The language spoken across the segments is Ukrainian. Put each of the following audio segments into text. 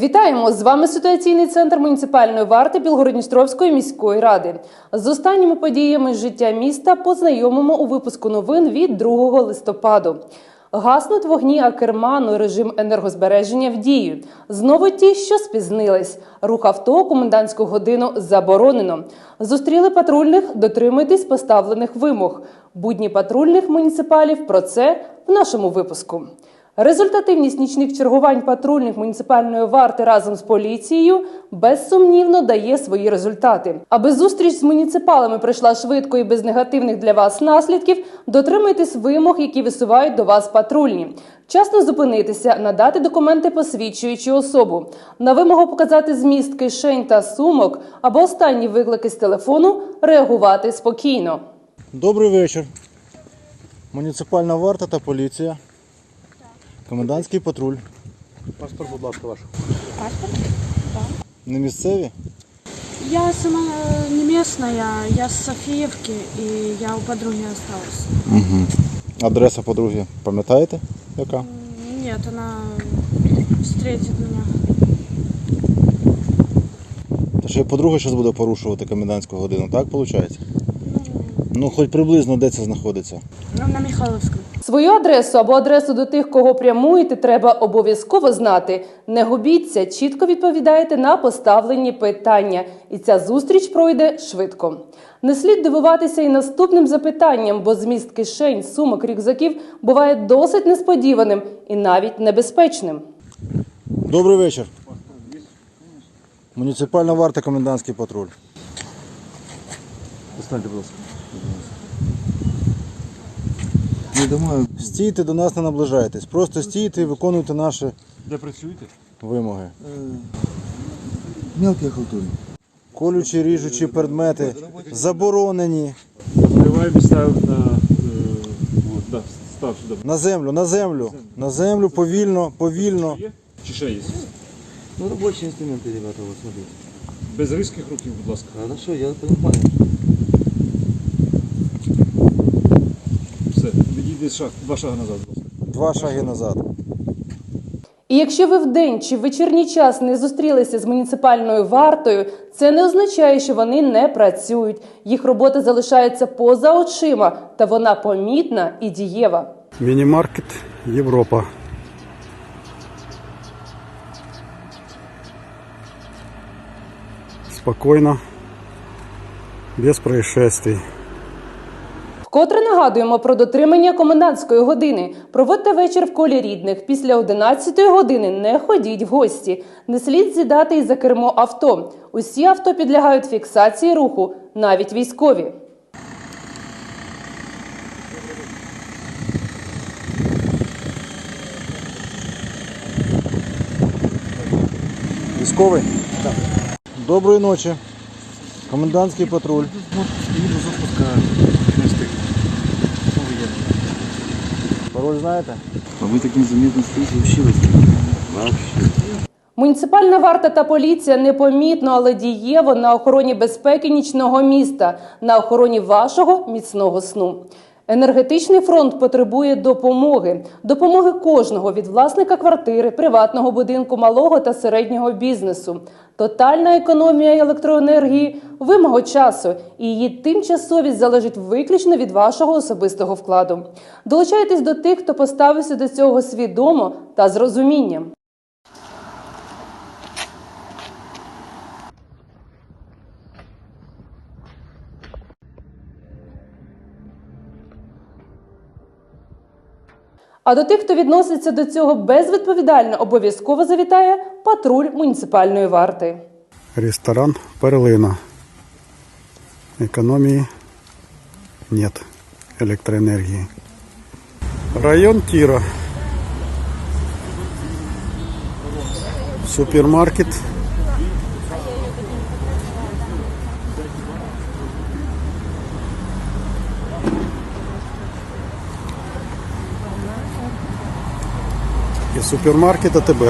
Вітаємо з вами ситуаційний центр муніципальної варти Білгородністровської міської ради. З останніми подіями життя міста познайомимо у випуску новин від 2 листопаду. Гаснуть вогні Акерману, режим енергозбереження в дію. Знову ті, що спізнились. Рух авто комендантську годину заборонено. Зустріли патрульних, дотримуйтесь поставлених вимог. Будні патрульних муніципалів про це в нашому випуску. Результативність нічних чергувань патрульних муніципальної варти разом з поліцією безсумнівно дає свої результати. Аби зустріч з муніципалами пройшла швидко і без негативних для вас наслідків, дотримуйтесь вимог, які висувають до вас патрульні. Вчасно зупинитися, надати документи, посвідчуючи особу, на вимогу показати зміст кишень та сумок або останні виклики з телефону реагувати спокійно. Добрий вечір. Муніципальна варта та поліція. Комендантський патруль. Паспорт, будь ласка, ваш. Не місцеві? Я сама э, не местная, я с Софиевки, и я у подруги осталась. Угу. Адреса подруги пам'ятаєте? Яка? М, Нет, она встретит меня. Та ще подруга зараз буде порушувати комендантську годину, так виходить? Ну, хоч приблизно де це знаходиться. Ну, на Михайловском. Свою адресу або адресу до тих, кого прямуєте, треба обов'язково знати. Не губіться, чітко відповідаєте на поставлені питання, і ця зустріч пройде швидко. Не слід дивуватися і наступним запитанням, бо зміст кишень, сумок, рюкзаків буває досить несподіваним і навіть небезпечним. Добрий вечір. Муніципальна варта, комендантський патруль. Достаньте, будь ласка. Я думаю, Стійте до нас, не наближайтесь. Просто стійте і виконуйте наші де працюєте? вимоги. Мелкий халтурник. Колючі, ріжучі предмети заборонені. Открываем ставим на... Э, вот, да, став сюда. На землю, на землю. На землю повільно, повільно. Є? Чи ще є? Ну, рабочие инструменты, ребята, вот смотрите. Без різких руків, будь ласка. Хорошо, я понимаю. Все, шаг, два шаги назад. Два шаги назад. І якщо ви вдень чи в вечірній час не зустрілися з муніципальною вартою, це не означає, що вони не працюють. Їх робота залишається поза очима, та вона помітна і дієва. Міні-маркет Європа. Спокойно, без происшествий. Вкотре нагадуємо про дотримання комендантської години. Проводьте вечір в колі рідних. Після 11 години не ходіть в гості. Не слід сідати і за кермо авто. Усі авто підлягають фіксації руху, навіть військові. Військовий? Так. Доброї ночі. Комендантський патруль. Видно, запуска не встиг. Що ви є? Пароль знаєте? А ви таким стоїте, вообще. Вообще. Муніципальна варта та поліція непомітно, але дієво на охороні безпеки нічного міста, на охороні вашого міцного сну. Енергетичний фронт потребує допомоги, допомоги кожного від власника квартири, приватного будинку, малого та середнього бізнесу. Тотальна економія електроенергії вимога часу, і її тимчасовість залежить виключно від вашого особистого вкладу. Долучайтесь до тих, хто поставився до цього свідомо та з розумінням. А до тих, хто відноситься до цього безвідповідально, обов'язково завітає патруль муніципальної варти. Ресторан Перлина. Економії нет електроенергії. Район Тіра. Супермаркет. Супермаркет АТБ.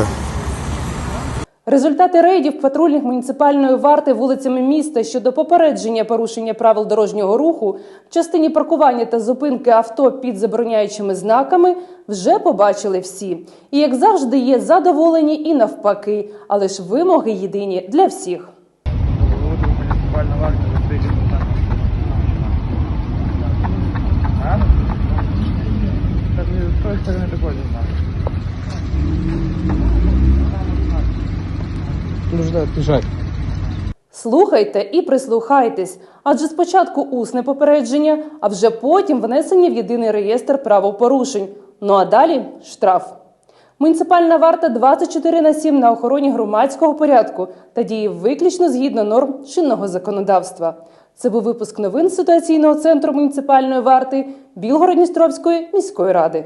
Результати рейдів патрульних муніципальної варти вулицями міста щодо попередження порушення правил дорожнього руху в частині паркування та зупинки авто під забороняючими знаками вже побачили всі. І як завжди, є задоволені і навпаки, але ж вимоги єдині для всіх. Слухайте і прислухайтесь, адже спочатку усне попередження, а вже потім внесення в єдиний реєстр правопорушень. Ну а далі штраф. Муніципальна варта 24 на 7 на охороні громадського порядку та діє виключно згідно норм чинного законодавства. Це був випуск новин ситуаційного центру муніципальної варти Білгород-Дністровської міської ради.